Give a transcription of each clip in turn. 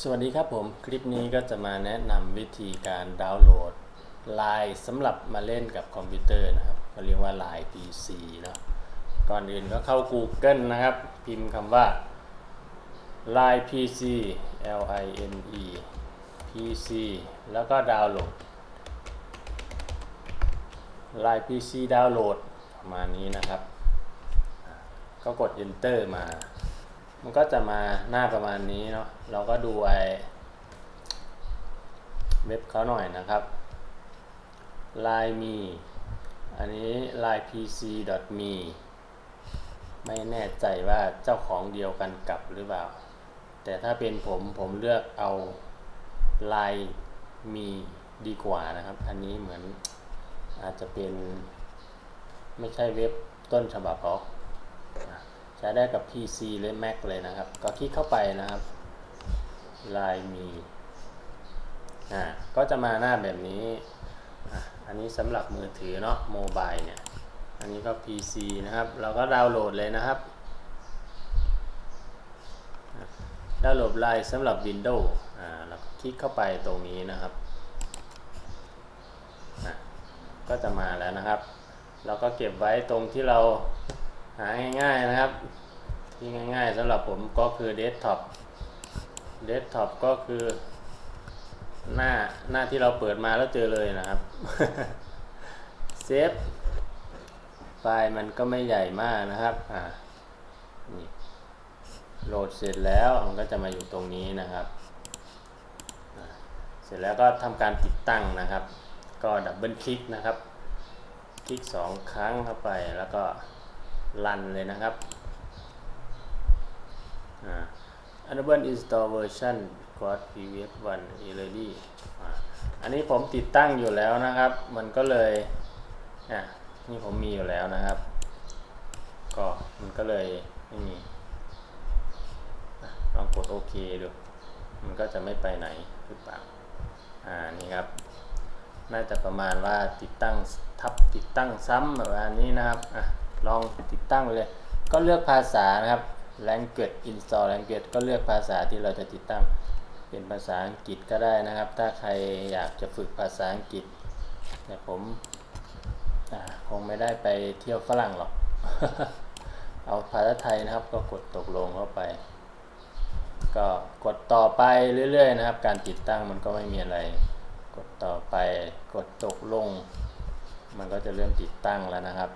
สวัสดีครับผม คลิปนี้ก็จะมาแนะนำวิธีการดาวน์โหลดไลน์สำหรับมาเล่นกับคอมพิวเตอร์นะครับเขาเรียกว่าไลน์ PC เนาะก่อนอื่นก็เข้า Google นะครับ พิมพ์คำว่า Line PC L I N E PC แล้วก็ดาวน์โหลด Line PC ดาวน์โหลดประมาณนี้นะครับ ก็กด Enter มา มันก็จะมาหน้าประมาณนี้เนาะเราก็ดูไอเว็บเขาหน่อยนะครับ line me อันนี้ line pc me ไม่แน่ใจว่าเจ้าของเดียวกันกับหรือเปล่า แต่ถ้าเป็นผมผมเลือกเอา line me ดีกว่านะครับ อันนี้เหมือนอาจจะเป็นไม่ใช่เว็บต้นฉบับเขา ช้ได้กับ PC หรือ Mac เลยนะครับ ก็คลิกเข้าไปนะครับ Line มีอ่าก็จะมาหน้าแบบนี้อะอันนี้สำหรับมือถือเนาะโมบายเนี่ย อันนี้ก็ PC นะครับ เราก็ดาวน์โหลดเลยนะครับ ดาวน์โหลดไลน์สำหรับ Windows อ่าเราคลิกเข้าไปตรงนี้นะครับอะก็จะมาแล้วนะครับ เราก็เก็บไว้ตรงที่เรา หาง่ายๆนะครับ ที่ง่ายๆสำหรับผมก็คือเดสก์ท็อปเดสก์ท็อปก็คือหน้าหน้าที่เราเปิดมาแล้วเจอเลยนะครับเซฟไฟล์มันก็ไม่ใหญ่มากนะครับอ่านี่โหลดเสร็จแล้วมันก็จะมาอยู่ตรงนี้นะครับ เสร็จแล้วก็ทำการติดตั้งนะครับ ก็ดับเบิลคลิกนะครับ คลิกสองครั้งเข้าไปแล้วก็ รันเลยนะครับอ่า Enable install version got previous one already อ่าอันนี้ผมติดตั้งอยู่แล้วนะครับ มันก็เลยนี่ผมมีอยู่แล้วนะครับ ก็มันก็เลยไม่มีลองกดโอเคดู มันก็จะไม่ไปไหนหรือเปล่า อ่า นี่ครับ น่าจะประมาณว่าติดตั้งทับติดตั้งซ้ำแบบนี้นะครับ อะ ลองติดตั้งเลย ก็เลือกภาษานะครับ language install language ก็เลือกภาษาที่เราจะติดตั้ง เป็นภาษาอังกฤษก็ได้นะครับ ถ้าใครอยากจะฝึกภาษาอังกฤษแต่ผมคงไม่ได้ไปเที่ยวฝรั่งหรอก เอาภาษาไทยนะครับ ก็กดตกลงเข้าไป ก็กดต่อไปเรื่อยๆนะครับ การติดตั้งมันก็ไม่มีอะไร กดต่อไป กดตกลง มันก็จะเริ่มติดตั้งแล้วนะครับ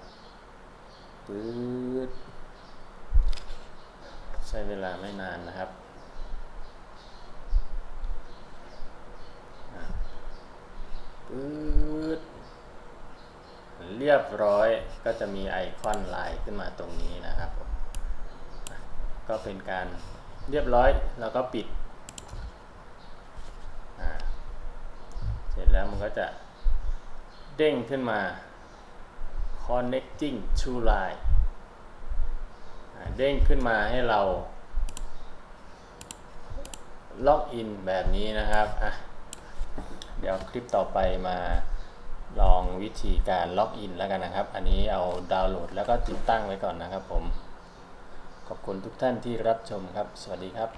ปื๊ดใช้เวลาไม่นานนะครับ ปื๊ดเรียบร้อยก็จะมีไอคอนไลน์ขึ้นมาตรงนี้นะครับ ก็เป็นการเรียบร้อยแล้วก็ปิด เสร็จแล้วมันก็จะเด้งขึ้นมา connecting to line เด้งขึ้นมาให้เราล็อกอินแบบนี้นะครับอะเดี๋ยวคลิปต่อไปมาลองวิธีการล็อกอินแล้วกันนะครับ อันนี้เอาดาวน์โหลดแล้วก็ติดตั้งไว้ก่อนนะครับผม ขอบคุณทุกท่านที่รับชมครับ สวัสดีครับ